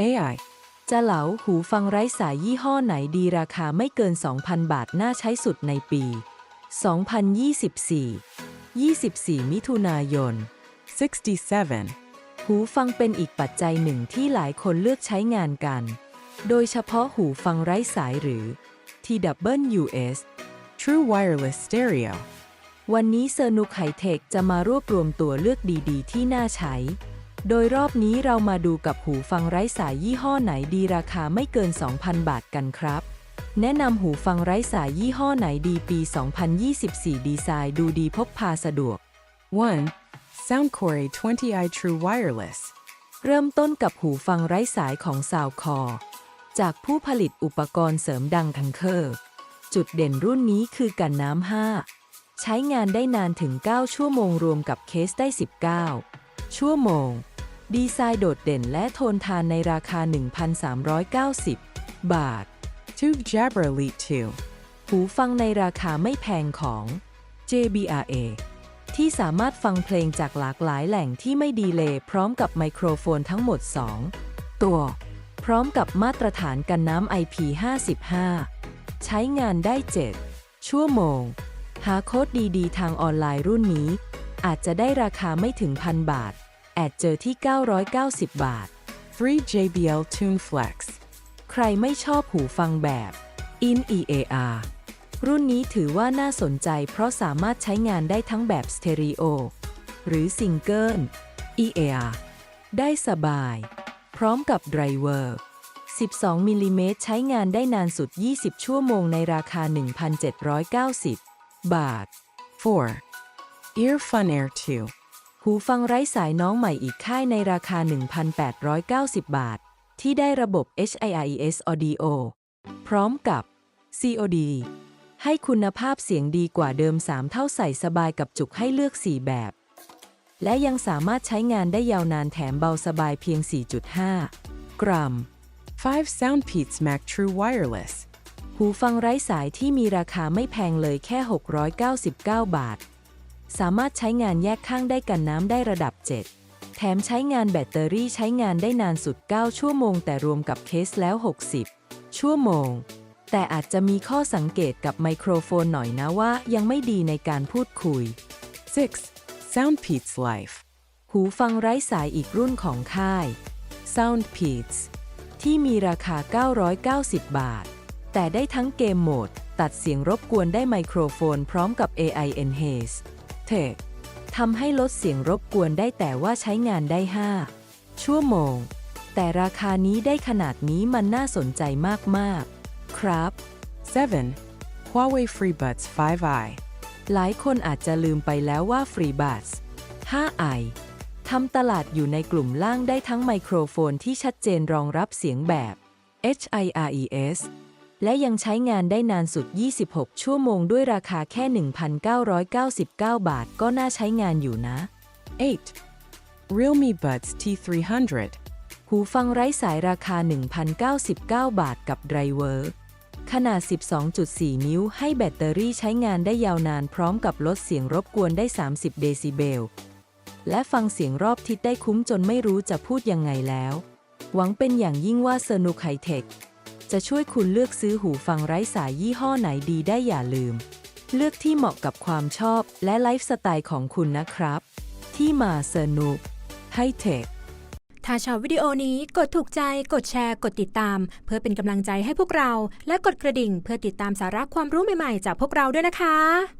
AI, จะเหลาหูฟังไร้สายยี่ห้อไหนดีราคาไม่เกิน 2,000 บาทน่าใช้สุดในปี 2024 24 มิถุนายน 67, หูฟังเป็นอีกปัจจัยหนึ่งที่หลายคนเลือกใช้งานกัน โดยเฉพาะหูฟังไร้สายหรือ TWS True Wireless Stereo, วันนี้เซอร์นุกไฮเทคจะมารวบรวมตัวเลือกดีๆ ที่น่าใช้ โดยรอบนี้เรามาดูกับหูฟังไร้สายยี่ห้อไหนดีราคาไม่เกิน 2,000 บาทกันครับ แนะนำหูฟังไร้สายยี่ห้อไหนดีปี 2024 ดีไซน์ดูดีพกพาสะดวก 1. Soundcore A20i True Wireless, เริ่มต้นกับหูฟังไร้สายของซาวคอจากผู้ผลิตอุปกรณ์เสริมดังทังเคอร์ จุดเด่นรุ่นนี้คือกันน้ำ 5 ใช้งานได้นานถึง 9 ชั่วโมงรวมกับเคสได้ 19 ชั่วโมง ดีไซน์โดดเด่นและโทนทานในราคา 1,390 บาท Tube Jabra Elite หูฟังในราคาไม่แพงของ JBRA ที่สามารถฟังเพลงจากหลากหลายแหล่งที่ไม่ดีเลย์พร้อมกับไมโครโฟนทั้งหมด 2 ตัว พร้อมกับมาตรฐานกันน้ำ IP55 ใช้งานได้ 7 ชั่วโมง หาโค้ดดีๆ ทางออนไลน์รุ่นนี้ อาจจะได้ราคาไม่ถึงพันบาท แอดเจอที่ 990 บาท 3 JBL Tune Flex, ใครไม่ชอบหูฟังแบบ In EAR รุ่นนี้ถือว่าน่าสนใจเพราะสามารถใช้งานได้ทั้งแบบสเตอริโอหรือซิงเกิล EAR ได้สบาย พร้อมกับไดรเวอร์ 12 มิลลิเมตรใช้งานได้นานสุด 20 ชั่วโมงในราคา 1,790 บาท 4. Earfun Air 2, หูฟังไร้สายน้องใหม่อีกค่ายในราคา 1,890 บาท ที่ได้ระบบ HIRES Audio พร้อมกับ COD ให้คุณภาพเสียงดีกว่าเดิม 3 เท่าใส่สบายกับจุกให้เลือก 4 แบบ และยังสามารถใช้งานได้ยาวนานแถมเบาสบายเพียง 4.5 กรัม 5 Soundpeats Mac True Wireless, หูฟังไร้สายที่มีราคาไม่แพงเลยแค่ 699 บาท สามารถใช้งานแยกข้างได้กันน้ำได้ระดับ 7 แถมใช้งานแบตเตอรี่ใช้งานได้นานสุด 9 ชั่วโมง แต่รวมกับเคสแล้ว 60 ชั่วโมง แต่อาจจะมีข้อสังเกตกับไมโครโฟนหน่อยนะว่ายังไม่ดีในการพูดคุย 6. Soundpeats Life, หูฟังไร้สายอีกรุ่นของค่าย Soundpeats ที่มีราคา 990 บาท แต่ได้ทั้งเกมโหมด ตัดเสียงรบกวนได้ไมโครโฟนพร้อมกับ AI Enhance Tech ทำให้ลดเสียงรบกวนได้แต่ว่าใช้งานได้ 5 ชั่วโมง แต่ราคานี้ได้ขนาดนี้มันน่าสนใจมาก ๆ ครับ 7. Huawei FreeBuds 5i, หลายคนอาจจะลืมไปแล้วว่า FreeBuds 5i ทำตลาดอยู่ในกลุ่มล่างได้ทั้งไมโครโฟนที่ชัดเจนรองรับเสียงแบบ HIRES และยังใช้งานได้นานสุด 26 ชั่วโมงด้วยราคาแค่ 1,999 บาท ก็น่าใช้งานอยู่นะ 8. Realme Buds T300, หูฟังไร้สายราคา 1,099 บาทกับไดรเวอร์ขนาด 12.4 นิ้ว ให้แบตเตอรี่ใช้งานได้ยาวนานพร้อมกับลดเสียงรบกวนได้ 30 เดซิเบล และฟังเสียงรอบทิศได้คุ้มจนไม่รู้จะพูดยังไงแล้ว หวังเป็นอย่างยิ่งว่าเซอร์นุกไฮเทค จะช่วยคุณเลือกซื้อหูฟังไร้สายยี่ห้อไหนดีได้อย่าลืม เลือกที่เหมาะกับความชอบและไลฟ์สไตล์ของคุณนะครับ ที่มาเซอร์นุกไฮเทคถ้าชอบวิดีโอนี้กดถูกใจ กดแชร์ กดติดตาม เพื่อเป็นกำลังใจให้พวกเรา และกดกระดิ่งเพื่อติดตามสาระความรู้ใหม่ๆ จากพวกเราด้วยนะคะ